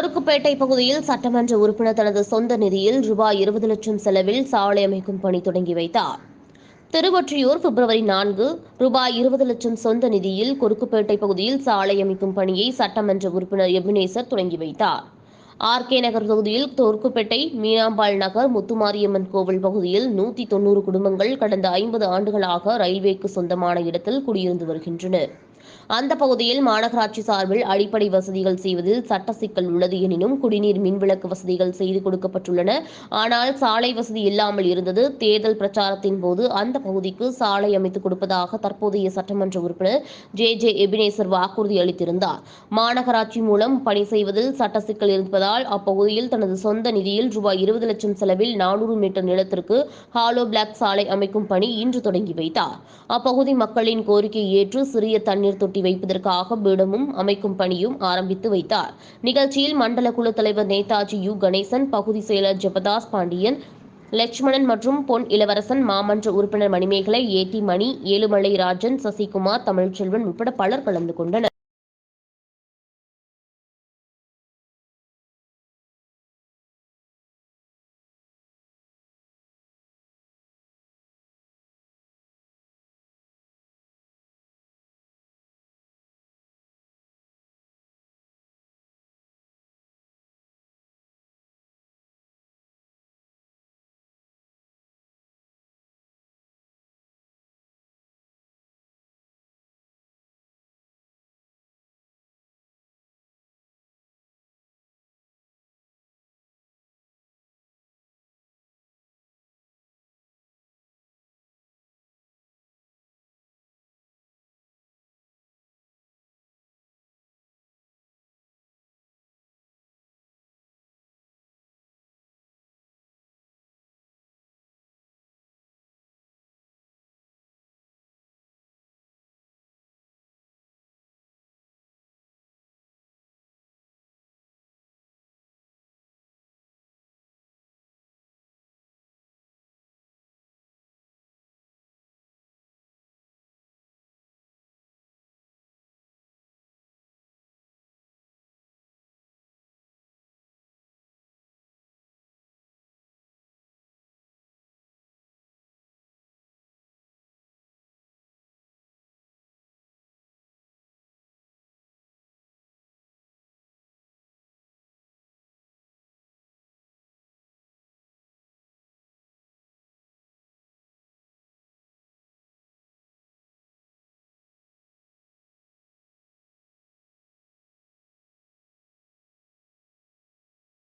சொருக்குப்பேட்டை பகுதியில் சட்டமன்ற உறுப்பினர் தனது சொந்த நிதியில் ரூபாய் இருபது லட்சம் செலவில் சாலை அமைக்கும் பணி தொடங்கி வைத்தார். திருவொற்றியூர் பிப்ரவரி நான்கு ரூபாய் இருபது லட்சம் சொந்த நிதியில் கொருக்குப்பேட்டை பகுதியில் சாலை அமைக்கும் பணியை சட்டமன்ற உறுப்பினர் எபினேசர் தொடங்கி வைத்தார். ஆர்கே நகர் தொகுதியில் தொர்க்குப்பேட்டை மீனாம்பாள் நகர் முத்துமாரியம்மன் கோவில் பகுதியில் நூற்றி தொண்ணூறு குடும்பங்கள் கடந்த ஐம்பது ஆண்டுகளாக ரயில்வேக்கு சொந்தமான இடத்தில் குடியிருந்து வருகின்றனர். அந்த பகுதியில் மாநகராட்சி சார்பில் அடிப்படை வசதிகள் செய்வதில் சட்ட சிக்கல் உள்ளது எனினும் குடிநீர் மின்விளக்கு வசதிகள் செய்து கொடுக்கப்பட்டுள்ளன. ஆனால் சாலை வசதி இல்லாமல் இருந்தது. தேர்தல் பிரச்சாரத்தின் போது அந்த பகுதிக்கு சாலை அமைத்துக் கொடுப்பதாக தற்போதைய சட்டமன்ற உறுப்பினர் ஜே ஜே எபினேசர் வாக்குறுதி அளித்திருந்தார். மாநகராட்சி மூலம் பணி செய்வதில் சட்ட சிக்கல் இருப்பதால் அப்பகுதியில் தனது சொந்த நிதியில் ரூபாய் இருபது லட்சம் செலவில் நானூறு மீட்டர் நிலத்திற்கு ஹாலோ பிளாக் சாலை அமைக்கும் பணி இன்று தொடங்கி வைத்தார். அப்பகுதி மக்களின் கோரிக்கையை ஏற்று சிறிய தண்ணீர் தொட்டி வைப்பதற்காக பீடமும் அமைக்கும் பணியும் ஆரம்பித்து வைத்தார். நிகழ்ச்சியில் மண்டல குழு தலைவர் நேதாஜி யு. கணேசன் பகுதி செயலர் ஜெபதாஸ் பாண்டியன் லட்சுமணன் மற்றும் பொன் இளவரசன் மாமன்ற உறுப்பினர் மணிமேகலை ஏ. டி. மணி ஏழுமலை ராஜன் சசிகுமார் தமிழ்ச்செல்வன் உட்பட பலர் கலந்து கொண்டனர்.